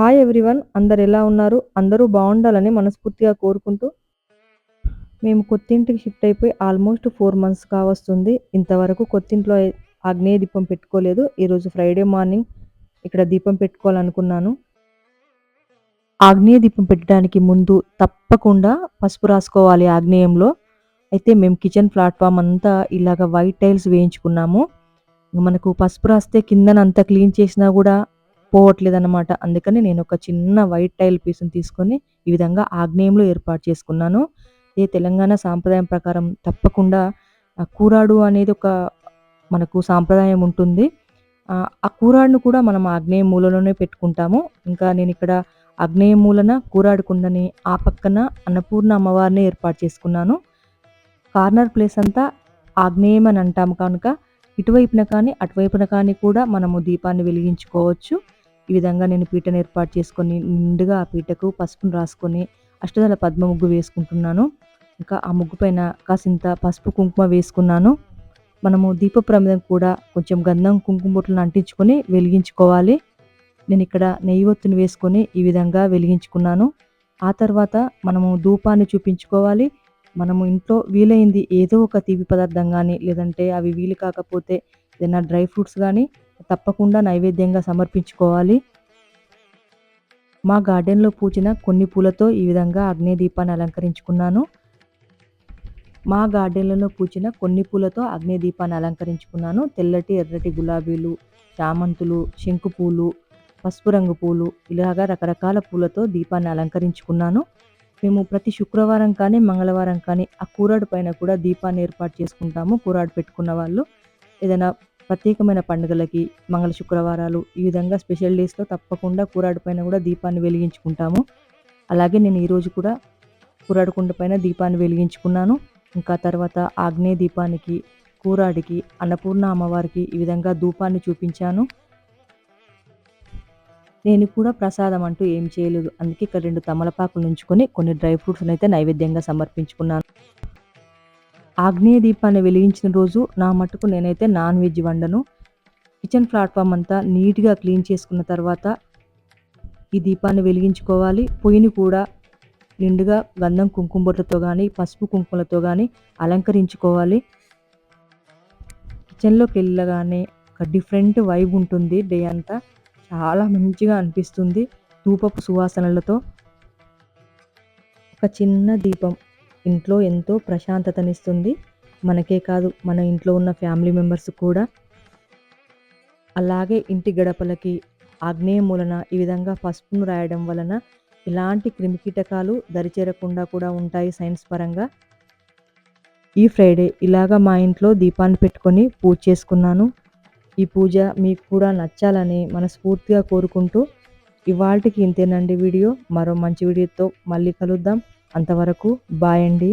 Hi everyone అందరు ఎలా ఉన్నారు? అందరూ బాగుండాలని మనస్ఫూర్తిగా కోరుకుంటూ మేము కొత్తింటికి షిఫ్ట్ అయిపోయి ఆల్మోస్ట్ ఫోర్ మంత్స్ కావస్తుంది. ఇంతవరకు కొత్తింట్లో ఆగ్నేయ దీపం పెట్టుకోలేదు. ఈరోజు ఫ్రైడే మార్నింగ్ ఇక్కడ దీపం పెట్టుకోవాలనుకున్నాను. ఆగ్నేయ దీపం పెట్టడానికి ముందు తప్పకుండా పసుపు రాసుకోవాలి ఆగ్నేయంలో. అయితే మేము కిచెన్ ప్లాట్ఫామ్ అంతా ఇలాగ వైట్ టైల్స్ వేయించుకున్నాము. మనకు పసుపు రాస్తే కిందనంతా క్లీన్ చేసినా కూడా పోవట్లేదు అనమాట అందుకని నేను ఒక చిన్న వైట్ టైల్ పీస్ని తీసుకొని ఈ విధంగా ఆగ్నేయంలో ఏర్పాటు చేసుకున్నాను. ఇది తెలంగాణ సాంప్రదాయం ప్రకారం తప్పకుండా కూరాడు అనేది ఒక మనకు సాంప్రదాయం ఉంటుంది. ఆ కూరాడును కూడా మనం ఆగ్నేయ మూలలోనే పెట్టుకుంటాము. ఇంకా నేను ఇక్కడ ఆగ్నేయ మూలన కూరాడు కుండని ఆ పక్కన అన్నపూర్ణ అమ్మవారిని ఏర్పాటు చేసుకున్నాను. కార్నర్ ప్లేస్ అంతా ఆగ్నేయం అని అంటాము కనుక ఇటువైపున కానీ అటువైపున కానీ కూడా మనము దీపాన్ని వెలిగించుకోవచ్చు. ఈ విధంగా నేను పీటను ఏర్పాటు చేసుకొని నిండుగా ఆ పీటకు పసుపును రాసుకొని అష్టదళ పద్మ ముగ్గు వేసుకుంటున్నాను. ఇంకా ఆ ముగ్గు పైన కాసింత పసుపు కుంకుమ వేసుకున్నాను. మనము దీప ప్రమిదం కూడా కొంచెం గంధం కుంకుమ బొట్లను అంటించుకొని వెలిగించుకోవాలి. నేను ఇక్కడ నెయ్యి ఒత్తుని వేసుకొని ఈ విధంగా వెలిగించుకున్నాను. ఆ తర్వాత మనము ధూపాన్ని చూపించుకోవాలి. మనము ఇంట్లో వీలైంది ఏదో ఒక తీపి పదార్థం కానీ లేదంటే అవి వీలు కాకపోతే ఏదైనా డ్రై ఫ్రూట్స్ కానీ తప్పకుండా నైవేద్యంగా సమర్పించుకోవాలి. మా గార్డెన్లో పూచిన కొన్ని పూలతో ఈ విధంగా అగ్ని దీపాన్ని అలంకరించుకున్నాను. మా గార్డెన్లలో పూచిన కొన్ని పూలతో అగ్ని దీపాన్ని అలంకరించుకున్నాను. తెల్లటి ఎర్రటి గులాబీలు చామంతులు శంకు పూలు పసుపు రంగు పూలు ఇలాగా రకరకాల పూలతో దీపాన్ని అలంకరించుకున్నాను. మేము ప్రతి శుక్రవారం కానీ మంగళవారం కానీ ఆ కూరాడు పైన కూడా దీపాన్ని ఏర్పాటు చేసుకుంటాము. కూరాడు పెట్టుకున్న వాళ్ళు ఏదైనా ప్రత్యేకమైన పండుగలకి మంగళ శుక్రవారాలు ఈ విధంగా స్పెషల్ డేస్లో తప్పకుండా కూరాడు పైన కూడా దీపాన్ని వెలిగించుకుంటాము. అలాగే నేను ఈరోజు కూడా కూరాడు కుండ పైన దీపాన్ని వెలిగించుకున్నాను. ఇంకా తర్వాత ఆగ్నేయ దీపానికి కూరాడికి అన్నపూర్ణ అమ్మవారికి ఈ విధంగా ధూపాన్ని చూపించాను. నేను కూడా ప్రసాదం అంటూ ఏం చేయలేదు. అందుకే ఇక్కడ రెండు తమలపాకులు ఉంచుకొని కొన్ని డ్రై ఫ్రూట్స్ అయితే నైవేద్యంగా సమర్పించుకున్నాను. ఆగ్నేయ దీపాన్ని వెలిగించిన రోజు నా మటుకు నేనైతే నాన్ వెజ్ వండను. కిచెన్ ప్లాట్ఫామ్ అంతా నీట్గా క్లీన్ చేసుకున్న తర్వాత ఈ దీపాన్ని వెలిగించుకోవాలి. పొయ్యిని కూడా నిండుగా గంధం కుంకుమ బొట్లతో కానీ పసుపు కుంకుమలతో కానీ అలంకరించుకోవాలి. కిచెన్లోకి వెళ్ళగానే ఒక డిఫరెంట్ వైబ్ ఉంటుంది డే అంతా. చాలా మంచిగా అనిపిస్తుంది ధూపపు సువాసనలతో. ఒక చిన్న దీపం. ఇంట్లో ఎంతో ప్రశాంతతనిస్తుంది. మనకే కాదు మన ఇంట్లో ఉన్న ఫ్యామిలీ మెంబర్స్ కూడా. అలాగే ఇంటి గడపలకి ఆగ్నేయ మూలన ఈ విధంగా పసుపును రాయడం వలన ఇలాంటి క్రిమికీటకాలు దరిచేరకుండా కూడా ఉంటాయి సైన్స్ పరంగా. ఈ ఫ్రైడే ఇలాగా మా ఇంట్లో దీపాన్ని పెట్టుకొని పూజ చేసుకున్నాను. ఈ పూజ మీకు కూడా నచ్చాలని మనస్ఫూర్తిగా కోరుకుంటూ ఇవాళకి ఇంతేనండి వీడియో. మరో మంచి వీడియోతో మళ్ళీ కలుద్దాం. అంతవరకు బాయ్ అండి.